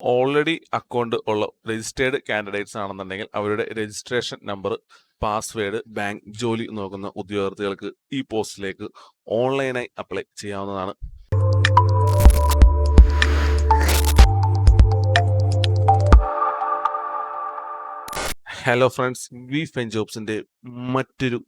Already account ഉള്ള registered candidates ആണെന്നുണ്ടെങ്കിൽ അവരുടെ രജിസ്ട്രേഷൻ നമ്പർ പാസ്വേഡ് ബാങ്ക് ജോലി നോക്കുന്ന ഉദ്യോഗാർത്ഥികൾക്ക് ഈ പോസ്റ്റിലേക്ക് ഓൺലൈനായി അപ്ലൈ ചെയ്യാവുന്നതാണ്. ഹലോ ഫ്രണ്ട്സ് വി ഫെൻ ജോബ്സിന്റെ മറ്റൊരു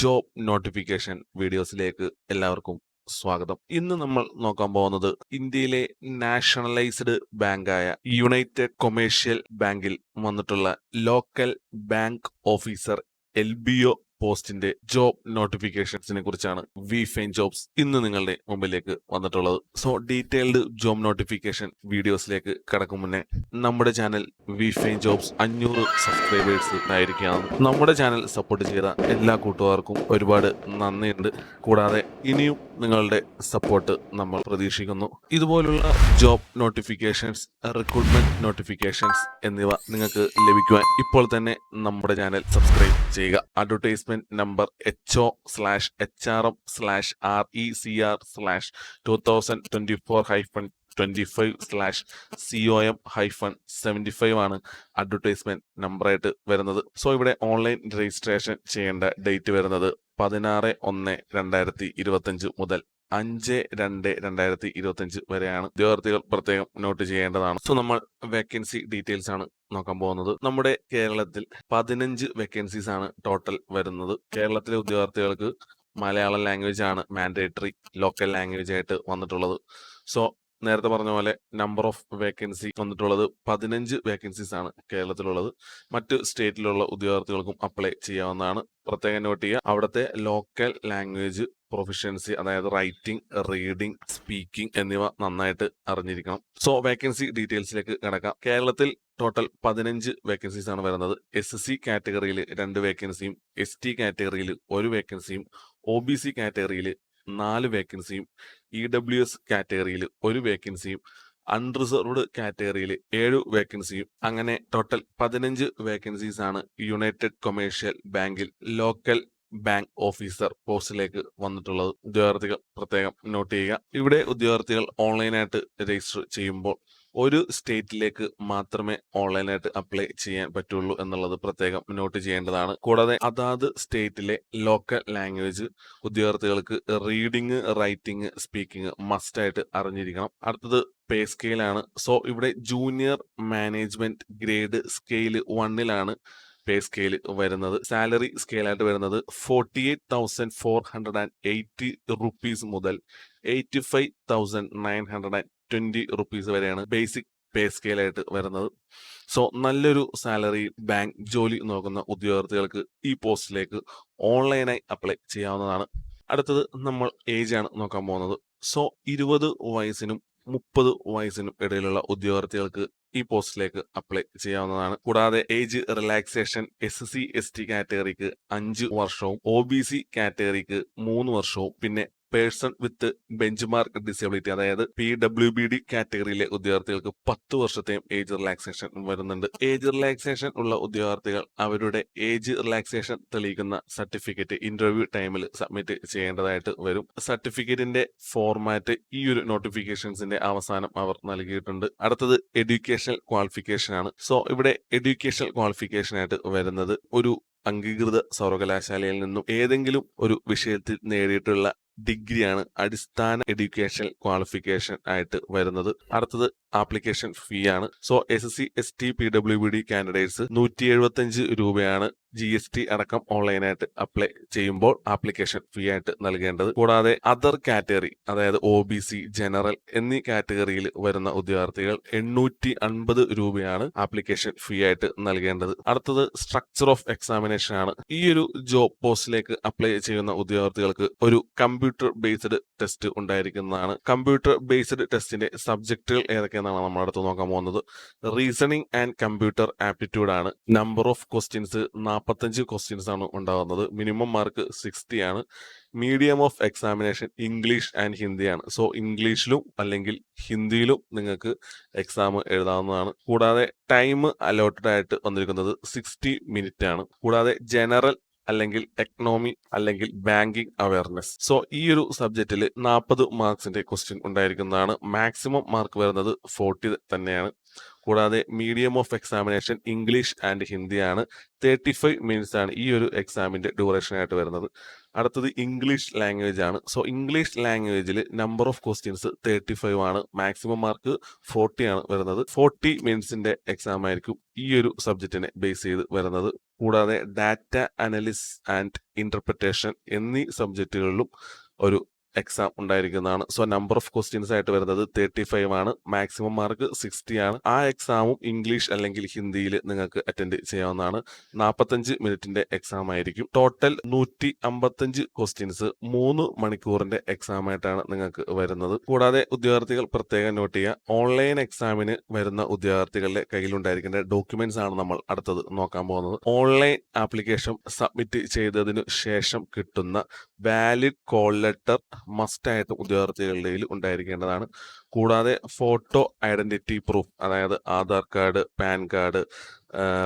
ജോബ് നോട്ടിഫിക്കേഷൻ വീഡിയോസിലേക്ക് എല്ലാവർക്കും സ്വാഗതം. ഇന്ന് നമ്മൾ നോക്കാൻ പോകുന്നത് ഇന്ത്യയിലെ നാഷണലൈസ്ഡ് ബാങ്കായ യുണൈറ്റഡ് കൊമേഴ്ഷ്യൽ ബാങ്കിൽ വന്നിട്ടുള്ള local bank officer L B O പോസ്റ്റിന്റെ ജോബ് നോട്ടിഫിക്കേഷൻസിനെ കുറിച്ചാണ് വി ഫൈൻ ജോബ്സ് ഇന്ന് നിങ്ങളുടെ മുമ്പിലേക്ക് വന്നിട്ടുള്ളത്. സോ ഡീറ്റെയിൽഡ് ജോബ് നോട്ടിഫിക്കേഷൻ വീഡിയോസിലേക്ക് കടക്കും മുന്നേ നമ്മുടെ ചാനൽ വി ഫൈൻ ജോബ്സ് അഞ്ഞൂറ് സബ്സ്ക്രൈബേഴ്സ് ആയിരിക്കാം നമ്മുടെ ചാനൽ സപ്പോർട്ട് ചെയ്ത എല്ലാ കൂട്ടുകാർക്കും ഒരുപാട് നന്ദിയുണ്ട്. കൂടാതെ ഇനിയും നിങ്ങളുടെ സപ്പോർട്ട് നമ്മൾ പ്രതീക്ഷിക്കുന്നു. ഇതുപോലുള്ള ജോബ് നോട്ടിഫിക്കേഷൻസ് റിക്രൂട്ട്മെന്റ് നോട്ടിഫിക്കേഷൻസ് എന്നിവ നിങ്ങൾക്ക് ലഭിക്കുവാൻ ഇപ്പോൾ തന്നെ നമ്മുടെ ചാനൽ സബ്സ്ക്രൈബ് ചെയ്യുക. Advertisement number H O slash H R M slash R E C R slash two thousand twenty four hyphen twenty five slash C O M hyphen seventy five ആണ് advertisement നമ്പറായിട്ട് വരുന്നത്. So ഇവിടെ online registration ചെയ്യേണ്ട date വരുന്നത് പതിനാറ് ഒന്ന് രണ്ടായിരത്തി ഇരുപത്തഞ്ച് മുതൽ അഞ്ച് രണ്ട് രണ്ടായിരത്തി ഇരുപത്തഞ്ച് വരെയാണ് ഉദ്യോഗാർത്ഥികൾ പ്രത്യേകം നോട്ട് ചെയ്യേണ്ടതാണ്. സോ നമ്മൾ വേക്കൻസി ഡീറ്റെയിൽസ് ആണ് നോക്കാൻ പോകുന്നത്. നമ്മുടെ കേരളത്തിൽ പതിനഞ്ച് വേക്കൻസീസ് ആണ് ടോട്ടൽ വരുന്നത്. കേരളത്തിലെ ഉദ്യോഗാർത്ഥികൾക്ക് മലയാളം ലാംഗ്വേജ് ആണ് മാൻഡേറ്ററി ലോക്കൽ ലാംഗ്വേജ് ആയിട്ട് വന്നിട്ടുള്ളത്. സോ നേരത്തെ പറഞ്ഞ പോലെ നമ്പർ ഓഫ് വേക്കൻസി വന്നിട്ടുള്ളത് പതിനഞ്ച് വേക്കൻസീസ് ആണ് കേരളത്തിലുള്ളത്. മറ്റ് സ്റ്റേറ്റിലുള്ള ഉദ്യോഗാർത്ഥികൾക്കും അപ്ലൈ ചെയ്യാവുന്നതാണ്. പ്രത്യേകം നോട്ട് ചെയ്യുക അവിടുത്തെ ലോക്കൽ ലാംഗ്വേജ് പ്രൊഫഷൻസി അതായത് റൈറ്റിംഗ് റീഡിംഗ് സ്പീക്കിംഗ് എന്നിവ നന്നായിട്ട് അറിഞ്ഞിരിക്കണം. സോ വേക്കൻസി ഡീറ്റെയിൽസിലേക്ക് കിടക്കാം. കേരളത്തിൽ ടോട്ടൽ പതിനഞ്ച് വേക്കൻസീസ് ആണ് വരുന്നത്. എസ് സി കാറ്റഗറിയിൽ രണ്ട് വേക്കൻസിയും എസ് ടി കാറ്റഗറിയിൽ ഒരു വേക്കൻസിയും ഒ ബി സി കാറ്റഗറിയിൽ നാല് വേക്കൻസിയും ഇ ഡബ്ല്യു എസ് കാറ്റഗറിയിൽ ഒരു വേക്കൻസിയും അൺറിസർവ്ഡ് കാറ്റഗറിയിൽ ഏഴ് വേക്കൻസിയും അങ്ങനെ ടോട്ടൽ പതിനഞ്ച് വേക്കൻസീസ് ആണ് യുണൈറ്റഡ് കൊമേഴ്ഷ്യൽ ബാങ്കിൽ ലോക്കൽ ബാങ്ക് ഓഫീസർ പോസ്റ്റിലേക്ക് വന്നിട്ടുള്ളത്. ഉദ്യോഗാർത്ഥികൾ പ്രത്യേകം നോട്ട് ചെയ്യുക. ഇവിടെ ഉദ്യോഗാർത്ഥികൾ ഓൺലൈനായിട്ട് രജിസ്റ്റർ ചെയ്യുമ്പോൾ ഒരു സ്റ്റേറ്റിലേക്ക് മാത്രമേ ഓൺലൈനായിട്ട് അപ്ലൈ ചെയ്യാൻ പറ്റുള്ളൂ എന്നുള്ളത് പ്രത്യേകം നോട്ട് ചെയ്യേണ്ടതാണ്. കൂടാതെ അതാത് സ്റ്റേറ്റിലെ ലോക്കൽ ലാംഗ്വേജ് ഉദ്യോഗാർത്ഥികൾക്ക് റീഡിങ് റൈറ്റിംഗ് സ്പീക്കിംഗ് മസ്റ്റായിട്ട് അറിഞ്ഞിരിക്കണം. അടുത്തത് പേ സ്കെയിലാണ്. സോ ഇവിടെ ജൂനിയർ മാനേജ്മെന്റ് ഗ്രേഡ് സ്കെയിൽ വണ്ണിലാണ് പേ സ്കെയിൽ വരുന്നത് സാലറി സ്കെയിലായിട്ട് വരുന്നത് forty eight thousand four hundred and eighty rupees മുതൽ eighty five thousand nine hundred and twenty rupees വരെയാണ് ബേസിക് പേ സ്കെയിലായിട്ട് വരുന്നത്. സോ നല്ലൊരു സാലറി ബാങ്ക് ജോലി നോക്കുന്ന ഉദ്യോഗാർത്ഥികൾക്ക് ഈ പോസ്റ്റിലേക്ക് ഓൺലൈനായി അപ്ലൈ ചെയ്യാവുന്നതാണ്. അടുത്തത് നമ്മൾ ഏജ് ആണ് നോക്കാൻ പോകുന്നത്. സോ ഇരുപത് വയസ്സിനും മുപ്പത് വയസ്സിനും ഇടയിലുള്ള ഉദ്യോഗാർത്ഥികൾക്ക് ഈ പോസ്റ്റിലേക്ക് അപ്ലൈ ചെയ്യാവുന്നതാണ്. കൂടാതെ age relaxation S C S T കാറ്റഗറിക്ക് അഞ്ച് വർഷവും ഒ ബി സി കാറ്റഗറിക്ക് മൂന്ന് വർഷവും പിന്നെ person with benchmark disability അതായത് പി ഡബ്ല്യു ബി ഡി കാറ്റഗറിയിലെ ഉദ്യോഗാർത്ഥികൾക്ക് പത്ത് വർഷത്തെയും ഏജ് റിലാക്സേഷൻ വരുന്നുണ്ട്. ഏജ് റിലാക്സേഷൻ ഉള്ള ഉദ്യോഗാർത്ഥികൾ അവരുടെ ഏജ് റിലാക്സേഷൻ തെളിയിക്കുന്ന സർട്ടിഫിക്കറ്റ് ഇന്റർവ്യൂ ടൈമിൽ സബ്മിറ്റ് ചെയ്യേണ്ടതായിട്ട് വരും. സർട്ടിഫിക്കറ്റിന്റെ ഫോർമാറ്റ് ഈ ഒരു നോട്ടിഫിക്കേഷൻസിന്റെ അവസാനം അവർ നൽകിയിട്ടുണ്ട്. അടുത്തത് എഡ്യൂക്കേഷണൽ ക്വാളിഫിക്കേഷൻ ആണ്. സോ ഇവിടെ എഡ്യൂക്കേഷണൽ ക്വാളിഫിക്കേഷൻ ആയിട്ട് വരുന്നത് ഒരു അംഗീകൃത സർവകലാശാലയിൽ നിന്നും ഏതെങ്കിലും ഒരു വിഷയത്തിൽ നേടിയിട്ടുള്ള ഡിഗ്രിയാണ് അടിസ്ഥാന എഡ്യൂക്കേഷൻ ക്വാളിഫിക്കേഷൻ ആയിട്ട് വരുന്നത്. അടുത്തത് ആപ്ലിക്കേഷൻ ഫീ ആണ്. So S S C S T P W B D candidates നൂറ്റി എഴുപത്തഞ്ച് രൂപയാണ് ജി എസ് ടി അടക്കം ഓൺലൈനായിട്ട് അപ്ലൈ ചെയ്യുമ്പോൾ ആപ്ലിക്കേഷൻ ഫീ ആയിട്ട് നൽകേണ്ടത്. കൂടാതെ അതർ കാറ്റഗറി അതായത് ഒ ബി സി ജനറൽ എന്നീ കാറ്റഗറിയിൽ വരുന്ന ഉദ്യോഗാർത്ഥികൾ എണ്ണൂറ്റി അൻപത് രൂപയാണ് ആപ്ലിക്കേഷൻ ഫീ ആയിട്ട് നൽകേണ്ടത്. അടുത്തത് സ്ട്രക്ചർ ഓഫ് എക്സാമിനേഷൻ ആണ് ഈ ഒരു ജോബ് പോസ്റ്റിലേക്ക് അപ്ലൈ ചെയ്യുന്ന ഉദ്യോഗാർത്ഥികൾക്ക് ഒരു കമ്പ്യൂട്ടർ ബേസ്ഡ് ടെസ്റ്റ് ഉണ്ടായിരിക്കുന്നതാണ്. കമ്പ്യൂട്ടർ ബേസ്ഡ് ടെസ്റ്റിന്റെ സബ്ജക്റ്റുകൾ ഏതൊക്കെയെന്നാണ് നമ്മൾ അടുത്ത് നോക്കാൻ പോകുന്നത്. റീസണിങ് ആൻഡ് കമ്പ്യൂട്ടർ ആപ്റ്റിറ്റ്യൂഡ് ആണ്. നമ്പർ ഓഫ് ക്വസ്റ്റ്യൻസ് നാൽപ്പത്തഞ്ച് ക്വസ്റ്റ്യൻസ് ആണ് ഉണ്ടാകുന്നത്. മിനിമം മാർക്ക് സിക്സ്റ്റി ആണ്. Medium of examination English and ഹിന്ദിയാണ് സോ ഇംഗ്ലീഷിലും അല്ലെങ്കിൽ ഹിന്ദിയിലും നിങ്ങൾക്ക് എക്സാം എഴുതാവുന്നതാണ്. കൂടാതെ ടൈം അലോട്ടഡ് ആയിട്ട് വന്നിരിക്കുന്നത് സിക്സ്റ്റി മിനിറ്റ് ആണ്. കൂടാതെ ജനറൽ അല്ലെങ്കിൽ എക്കണോമി അല്ലെങ്കിൽ ബാങ്കിങ് അവയർനെസ് സോ ഈ ഒരു സബ്ജക്റ്റിൽ നാൽപ്പത് മാർക്സിന്റെ ക്വസ്റ്റ്യൻ ഉണ്ടായിരിക്കുന്നതാണ്. മാക്സിമം മാർക്ക് വരുന്നത് ഫോർട്ടി തന്നെയാണ്. കൂടാതെ medium of examination English and ഹിന്ദിയാണ് തേർട്ടി ഫൈവ് മിനിറ്റ്സ് ആണ് ഈ ഒരു എക്സാമിന്റെ ഡ്യൂറേഷൻ ആയിട്ട് വരുന്നത്. അടുത്തത് ഇംഗ്ലീഷ് ലാംഗ്വേജ് ആണ്. സോ ഇംഗ്ലീഷ് ലാംഗ്വേജിൽ number of questions thirty five ആണ്. മാക്സിമം മാർക്ക് ഫോർട്ടി ആണ് വരുന്നത്. ഫോർട്ടി മിനിറ്റ്സിന്റെ എക്സാം ആയിരിക്കും ഈ ഒരു സബ്ജക്റ്റിനെ ബേസ് ചെയ്ത് വരുന്നത്. കൂടാതെ ഡാറ്റ അനലിസ് ആൻഡ് ഇന്റർപ്രിറ്റേഷൻ എന്നീ സബ്ജക്റ്റുകളിലും ഒരു എക്സാം ഉണ്ടായിരിക്കുന്നതാണ്. സോ നമ്പർ ഓഫ് ക്വസ്റ്റ്യൻസ് ആയിട്ട് വരുന്നത് തേർട്ടി ഫൈവ് ആണ്. മാക്സിമം മാർക്ക് സിക്സ്റ്റി ആണ്. ആ എക്സാമും ഇംഗ്ലീഷ് അല്ലെങ്കിൽ ഹിന്ദിയിൽ നിങ്ങൾക്ക് അറ്റൻഡ് ചെയ്യാവുന്നതാണ്. നാൽപ്പത്തഞ്ച് മിനിറ്റിന്റെ എക്സാം ആയിരിക്കും. ടോട്ടൽ നൂറ്റി അമ്പത്തഞ്ച് ക്വസ്റ്റ്യൻസ് മൂന്ന് മണിക്കൂറിന്റെ എക്സാം ആയിട്ടാണ് നിങ്ങൾക്ക് വരുന്നത്. കൂടാതെ ഉദ്യോഗാർത്ഥികൾ പ്രത്യേകം നോട്ട് ചെയ്യുക. ഓൺലൈൻ എക്സാമിന് വരുന്ന ഉദ്യോഗാർത്ഥികളുടെ കയ്യിലുണ്ടായിരിക്കേണ്ട ഡോക്യുമെന്റ്സ് ആണ് നമ്മൾ അടുത്തത് നോക്കാൻ പോകുന്നത്. ഓൺലൈൻ ആപ്ലിക്കേഷൻ സബ്മിറ്റ് ചെയ്തതിനു ശേഷം കിട്ടുന്ന വാലിഡ് കോൾ ലെറ്റർ മസ്റ്റായിട്ടും ഉദ്യോഗാർത്ഥികളുടെ കയ്യിൽ ഉണ്ടായിരിക്കേണ്ടതാണ്. കൂടാതെ ഫോട്ടോ ഐഡന്റിറ്റി പ്രൂഫ് അതായത് Aadhaar card pan card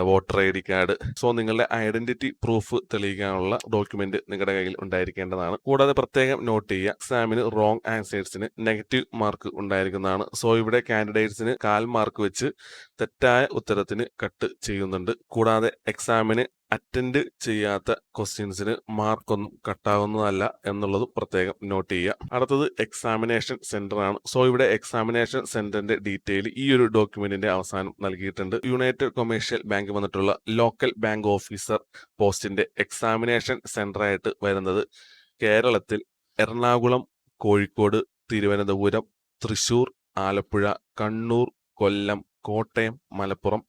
voter I D card so നിങ്ങളുടെ ഐഡന്റിറ്റി പ്രൂഫ് തെളിയിക്കാനുള്ള ഡോക്യുമെന്റ് നിങ്ങളുടെ കയ്യിൽ ഉണ്ടായിരിക്കേണ്ടതാണ്. കൂടാതെ പ്രത്യേകം നോട്ട് ചെയ്യുക എക്സാമിന് റോങ് ആൻസേഴ്സിന് നെഗറ്റീവ് മാർക്ക് ഉണ്ടായിരിക്കുന്നതാണ്. സോ ഇവിടെ കാൻഡിഡേറ്റ്സിന് കാൽ മാർക്ക് വെച്ച് തെറ്റായ ഉത്തരത്തിന് കട്ട് ചെയ്യുന്നുണ്ട്. കൂടാതെ എക്സാമിന് അറ്റൻഡ് ചെയ്യാത്ത ക്വസ്റ്റ്യൻസിന് മാർക്കൊന്നും കട്ടാവുന്നതല്ല എന്നുള്ളത് പ്രത്യേകം നോട്ട് ചെയ്യുക. അടുത്തത് എക്സാമിനേഷൻ സെന്റർ ആണ്. സോ ഇവിടെ എക്സാമിനേഷൻ സെന്ററിന്റെ ഡീറ്റെയിൽ ഈ ഒരു ഡോക്യുമെന്റിന്റെ അവസാനം നൽകിയിട്ടുണ്ട്. യുണൈറ്റഡ് കൊമേഴ്ഷ്യൽ ബാങ്ക് വന്നിട്ടുള്ള ലോക്കൽ ബാങ്ക് ഓഫീസർ പോസ്റ്റിന്റെ എക്സാമിനേഷൻ സെന്റർ ആയിട്ട് വരുന്നത് കേരളത്തിൽ എറണാകുളം കോഴിക്കോട് തിരുവനന്തപുരം തൃശൂർ ആലപ്പുഴ കണ്ണൂർ കൊല്ലം കോട്ടയം മലപ്പുറം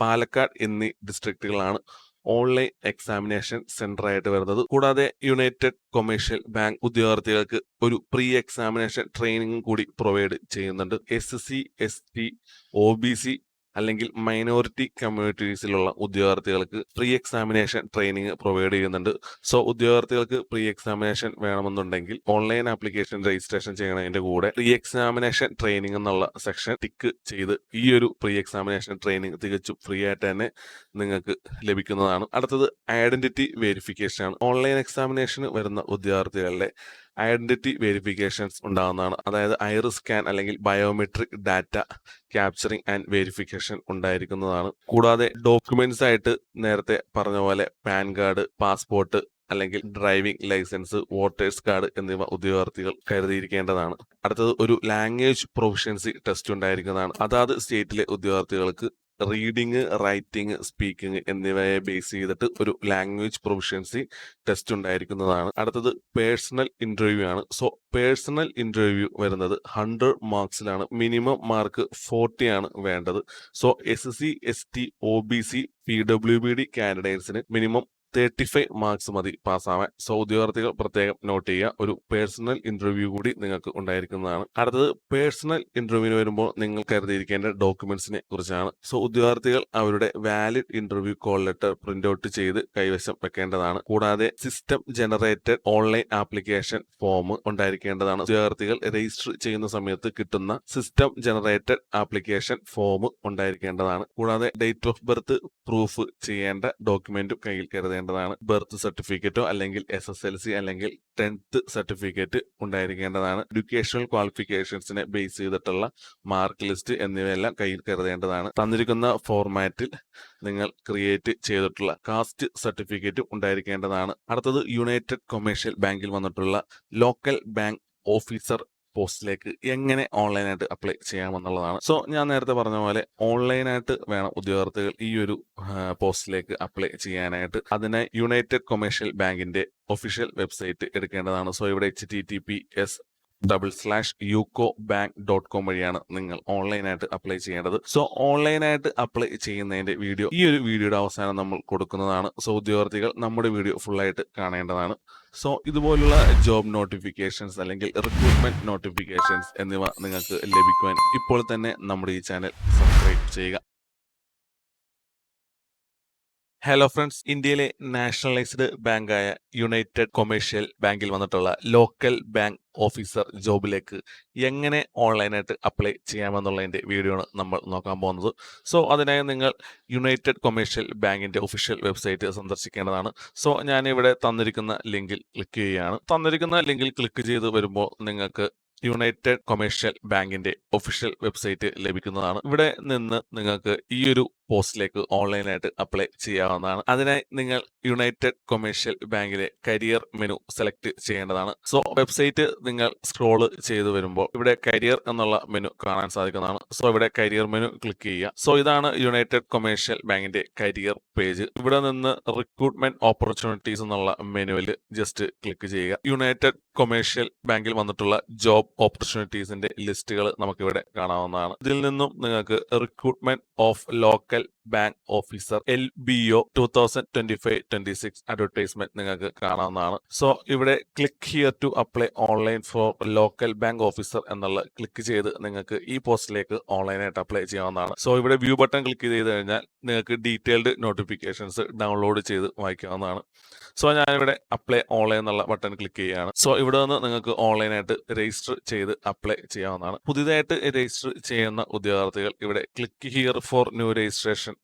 പാലക്കാട് എന്നീ ഡിസ്ട്രിക്റ്റുകളാണ് ഓൺലൈൻ എക്സാമിനേഷൻ സെന്റർ ആയിട്ട് വരുന്നത്. കൂടാതെ യുണൈറ്റഡ് കൊമേഴ്ഷ്യൽ ബാങ്ക് ഉദ്യോഗാർത്ഥികൾക്ക് ഒരു പ്രീ എക്സാമിനേഷൻ ട്രെയിനിങ് കൂടി പ്രൊവൈഡ് ചെയ്യുന്നുണ്ട്. S C S T O B C അല്ലെങ്കിൽ മൈനോറിറ്റി കമ്മ്യൂണിറ്റീസിലുള്ള ഉദ്യോഗാർത്ഥികൾക്ക് പ്രീ എക്സാമിനേഷൻ ട്രെയിനിങ് പ്രൊവൈഡ് ചെയ്യുന്നുണ്ട്. സോ ഉദ്യോഗാർത്ഥികൾക്ക് പ്രീ എക്സാമിനേഷൻ വേണമെന്നുണ്ടെങ്കിൽ ഓൺലൈൻ ആപ്ലിക്കേഷൻ രജിസ്ട്രേഷൻ ചെയ്യണതിന്റെ കൂടെ പ്രീ എക്സാമിനേഷൻ ട്രെയിനിങ് എന്നുള്ള സെക്ഷൻ ടിക്ക് ചെയ്ത് ഈ ഒരു പ്രീ എക്സാമിനേഷൻ ട്രെയിനിങ് തികച്ചും ഫ്രീ ആയിട്ട് തന്നെ നിങ്ങൾക്ക് ലഭിക്കുന്നതാണ്. അടുത്തത് ഐഡന്റിറ്റി വെരിഫിക്കേഷൻ ആണ്. ഓൺലൈൻ എക്സാമിനേഷന് വരുന്ന ഉദ്യോഗാർത്ഥികളുടെ ഐഡന്റിറ്റി വെരിഫിക്കേഷൻസ് ഉണ്ടാകുന്നതാണ് അതായത് ഐറിസ് സ്കാൻ അല്ലെങ്കിൽ biometric data capturing and verification ഉണ്ടായിരിക്കുന്നതാണ്. കൂടാതെ ഡോക്യുമെന്റ്സ് ആയിട്ട് നേരത്തെ പറഞ്ഞ പോലെ പാൻ കാർഡ് പാസ്പോർട്ട് അല്ലെങ്കിൽ ഡ്രൈവിംഗ് ലൈസൻസ് വോട്ടേഴ്സ് കാർഡ് എന്നിവ ഉദ്യോഗാർത്ഥികൾ കരുതിയിരിക്കേണ്ടതാണ്. അടുത്തത് ഒരു ലാംഗ്വേജ് പ്രൊഫഷൻസി ടെസ്റ്റ് ഉണ്ടായിരിക്കുന്നതാണ്. അതാത് സ്റ്റേറ്റിലെ ഉദ്യോഗാർത്ഥികൾക്ക് റീഡിങ് റൈറ്റിംഗ് സ്പീക്കിംഗ് എന്നിവയെ ബേസ് ചെയ്തിട്ട് ഒരു ലാംഗ്വേജ് പ്രൊഫഷൻസി ടെസ്റ്റ് ഉണ്ടായിരിക്കുന്നതാണ്. അടുത്തത് പേഴ്സണൽ ഇന്റർവ്യൂ ആണ്. സോ പേഴ്സണൽ ഇന്റർവ്യൂ വരുന്നത് ഹൺഡ്രഡ് മാർക്സിലാണ് മിനിമം മാർക്ക് ഫോർട്ടി ആണ് വേണ്ടത്. So S C S T O B C P W B D കാൻഡിഡേറ്റ്സിന് minimum thirty five marks മതി പാസ്സാവാൻ. സോ ഉദ്യോഗാർത്ഥികൾ പ്രത്യേകം നോട്ട് ചെയ്യുക. ഒരു പേഴ്സണൽ ഇന്റർവ്യൂ കൂടി നിങ്ങൾക്ക് ഉണ്ടായിരിക്കുന്നതാണ്. അടുത്തത് പേഴ്സണൽ ഇന്റർവ്യൂവിന് വരുമ്പോൾ നിങ്ങൾ കരുതിയിരിക്കേണ്ട ഡോക്യുമെന്റ്സിനെ കുറിച്ചാണ്. സോ ഉദ്യോഗാർത്ഥികൾ അവരുടെ valid interview call letter print out ചെയ്ത് കൈവശം വെക്കേണ്ടതാണ്. കൂടാതെ system generated online application form ഉണ്ടായിരിക്കേണ്ടതാണ്. ഉദ്യോഗാർത്ഥികൾ രജിസ്റ്റർ ചെയ്യുന്ന സമയത്ത് കിട്ടുന്ന സിസ്റ്റം ജനറേറ്റഡ് ആപ്ലിക്കേഷൻ ഫോം ഉണ്ടായിരിക്കേണ്ടതാണ്. കൂടാതെ ഡേറ്റ് ഓഫ് ബർത്ത് പ്രൂഫ് ചെയ്യേണ്ട ഡോക്യുമെന്റും കയ്യിൽ കരുതേണ്ടതാണ് ബർത്ത് സർട്ടിഫിക്കറ്റോ അല്ലെങ്കിൽ എസ് എസ് എൽ സി അല്ലെങ്കിൽ ടെൻത്ത് സർട്ടിഫിക്കറ്റ് ഉണ്ടായിരിക്കേണ്ടതാണ്. എഡ്യൂക്കേഷണൽ ക്വാളിഫിക്കേഷൻസിനെ ബേസ് ചെയ്തിട്ടുള്ള മാർക്ക് ലിസ്റ്റ് എന്നിവയെല്ലാം കയ്യിൽ കരുതേണ്ടതാണ്. തന്നിരിക്കുന്ന ഫോർമാറ്റിൽ നിങ്ങൾ ക്രിയേറ്റ് ചെയ്തിട്ടുള്ള കാസ്റ്റ് സർട്ടിഫിക്കറ്റും ഉണ്ടായിരിക്കേണ്ടതാണ്. അടുത്തത് യുണൈറ്റഡ് കൊമേഴ്ഷ്യൽ ബാങ്കിൽ വന്നിട്ടുള്ള ലോക്കൽ ബാങ്ക് ഓഫീസർ പോസ്റ്റിലേക്ക് എങ്ങനെ ഓൺലൈനായിട്ട് അപ്ലൈ ചെയ്യാമെന്നുള്ളതാണ്. സോ ഞാൻ നേരത്തെ പറഞ്ഞ പോലെ ഓൺലൈനായിട്ട് വേണം ഉദ്യോഗാർത്ഥികൾ ഈ ഒരു പോസ്റ്റിലേക്ക് അപ്ലൈ ചെയ്യാനായിട്ട്. അതിനെ യുണൈറ്റഡ് കൊമേഴ്ഷ്യൽ ബാങ്കിന്റെ ഒഫീഷ്യൽ വെബ്സൈറ്റ് എടുക്കേണ്ടതാണ്. സോ ഇവിടെ H T T P S double slash UCO bank dot com വഴിയാണ് നിങ്ങൾ ഓൺലൈനായിട്ട് അപ്ലൈ ചെയ്യേണ്ടത്. സോ ഓൺലൈനായിട്ട് അപ്ലൈ ചെയ്യുന്നതിന്റെ വീഡിയോ ഈ ഒരു വീഡിയോയുടെ അവസാനം നമ്മൾ കൊടുക്കുന്നതാണ്. സോ ഉദ്യോഗാർത്ഥികൾ നമ്മുടെ വീഡിയോ ഫുള്ളായിട്ട് കാണേണ്ടതാണ്. സോ ഇതുപോലുള്ള ജോബ് നോട്ടിഫിക്കേഷൻസ് അല്ലെങ്കിൽ റിക്രൂട്ട്മെന്റ് നോട്ടിഫിക്കേഷൻസ് എന്നിവ നിങ്ങൾക്ക് ലഭിക്കുവാൻ ഇപ്പോൾ തന്നെ നമ്മുടെ ഈ ചാനൽ സബ്സ്ക്രൈബ് ചെയ്യുക. ഹലോ ഫ്രണ്ട്സ് ഇന്ത്യയിലെ നാഷണലൈസ്ഡ് ബാങ്കായ യുണൈറ്റഡ് കൊമേഴ്ഷ്യൽ ബാങ്കിൽ വന്നിട്ടുള്ള ലോക്കൽ ബാങ്ക് ഓഫീസർ ജോബിലേക്ക് എങ്ങനെ ഓൺലൈനായിട്ട് അപ്ലൈ ചെയ്യാമെന്നുള്ളതിന്റെ വീഡിയോ ആണ് നമ്മൾ നോക്കാൻ പോകുന്നത്. സോ അതിനായി നിങ്ങൾ യുണൈറ്റഡ് കൊമേഴ്ഷ്യൽ ബാങ്കിന്റെ ഒഫീഷ്യൽ വെബ്സൈറ്റ് സന്ദർശിക്കേണ്ടതാണ്. സോ ഞാനിവിടെ തന്നിരിക്കുന്ന ലിങ്കിൽ ക്ലിക്ക് ചെയ്യുകയാണ്. തന്നിരിക്കുന്ന ലിങ്കിൽ ക്ലിക്ക് ചെയ്ത് വരുമ്പോൾ നിങ്ങൾക്ക് യുണൈറ്റഡ് കൊമേഴ്ഷ്യൽ ബാങ്കിന്റെ ഒഫീഷ്യൽ വെബ്സൈറ്റ് ലഭിക്കുന്നതാണ്. ഇവിടെ നിന്ന് നിങ്ങൾക്ക് ഈ ഒരു പോസ്റ്റിലേക്ക് ഓൺലൈനായിട്ട് അപ്ലൈ ചെയ്യാവുന്നതാണ്. അതിനായി നിങ്ങൾ യുണൈറ്റഡ് കൊമേഴ്ഷ്യൽ ബാങ്കിലെ കരിയർ മെനു സെലക്ട് ചെയ്യേണ്ടതാണ്. സോ വെബ്സൈറ്റ് നിങ്ങൾ സ്ക്രോൾ ചെയ്തു വരുമ്പോൾ ഇവിടെ കരിയർ എന്നുള്ള മെനു കാണാൻ സാധിക്കുന്നതാണ്. സോ ഇവിടെ കരിയർ മെനു ക്ലിക്ക് ചെയ്യുക. സോ ഇതാണ് യുണൈറ്റഡ് കൊമേഴ്ഷ്യൽ ബാങ്കിന്റെ കരിയർ പേജ്. ഇവിടെ നിന്ന് റിക്രൂട്ട്മെന്റ് ഓപ്പർച്യൂണിറ്റീസ് എന്നുള്ള മെനുവിൽ ജസ്റ്റ് ക്ലിക്ക് ചെയ്യുക. യുണൈറ്റഡ് കൊമേഴ്ഷ്യൽ ബാങ്കിൽ വന്നിട്ടുള്ള ജോബ് ഓപ്പർച്യൂണിറ്റീസിന്റെ ലിസ്റ്റുകൾ നമുക്കിവിടെ കാണാവുന്നതാണ്. ഇതിൽ നിന്നും നിങ്ങൾക്ക് recruitment of local que bank officer L B O two thousand twenty five twenty six advertisement നിങ്ങൾക്ക് കാണാവുന്നതാണ്. സോ ഇവിടെ click here to apply online for local bank officer എന്നുള്ള ക്ലിക്ക് ചെയ്ത് നിങ്ങൾക്ക് ഈ പോസ്റ്റിലേക്ക് ഓൺലൈനായിട്ട് അപ്ലൈ ചെയ്യാവുന്നതാണ്. സോ ഇവിടെ വ്യൂ ബട്ടൺ ക്ലിക്ക് ചെയ്ത് കഴിഞ്ഞാൽ നിങ്ങൾക്ക് ഡീറ്റെയിൽഡ് നോട്ടിഫിക്കേഷൻസ് ഡൗൺലോഡ് ചെയ്ത് വായിക്കാവുന്നതാണ്. സോ ഞാനിവിടെ അപ്ലൈ ഓൺലൈൻ എന്നുള്ള ബട്ടൺ ക്ലിക്ക് ചെയ്യുകയാണ്. സോ ഇവിടെ നിന്ന് നിങ്ങൾക്ക് ഓൺലൈനായിട്ട് രജിസ്റ്റർ ചെയ്ത് അപ്ലൈ ചെയ്യാവുന്നതാണ്. പുതിയതായിട്ട് രജിസ്റ്റർ ചെയ്യുന്ന ഉദ്യോഗാർത്ഥികൾ ഇവിടെ ക്ലിക്ക് ഹിയർ ഫോർ ന്യൂ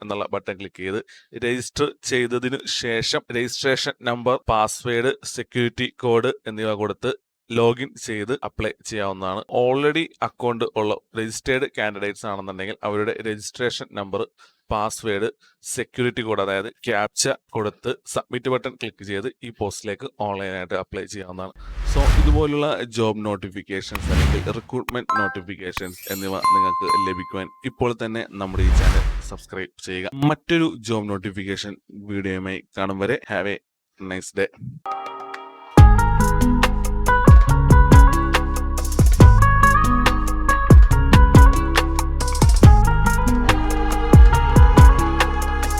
എന്നുള്ള ബട്ടൺ ക്ലിക്ക് ചെയ്ത് രജിസ്റ്റർ ചെയ്തതിനു ശേഷം registration number password security code എന്നിവ കൊടുത്ത് ലോഗിൻ ചെയ്ത് അപ്ലൈ ചെയ്യാവുന്നതാണ്. ഓൾറെഡി അക്കൗണ്ട് ഉള്ള രജിസ്റ്റേർഡ് കാൻഡിഡേറ്റ്സ് ആണെന്നുണ്ടെങ്കിൽ അവരുടെ registration number password security code അതായത് ക്യാപ്ച കൊടുത്ത് സബ്മിറ്റ് ബട്ടൺ ക്ലിക്ക് ചെയ്ത് ഈ പോസ്റ്റിലേക്ക് ഓൺലൈനായിട്ട് അപ്ലൈ ചെയ്യാവുന്നതാണ്. സോ ഇതുപോലുള്ള ജോബ് നോട്ടിഫിക്കേഷൻസ് അല്ലെങ്കിൽ റിക്രൂട്ട്മെന്റ് നോട്ടിഫിക്കേഷൻസ് എന്നിവ നിങ്ങൾക്ക് ലഭിക്കുവാൻ ഇപ്പോൾ തന്നെ നമ്മുടെ ഈ ചാനൽ സബ്സ്ക്രൈബ് ചെയ്യുക. മറ്റൊരു ജോബ് നോട്ടിഫിക്കേഷൻ വീഡിയോയുമായി കാണും വരെ. Have A nice day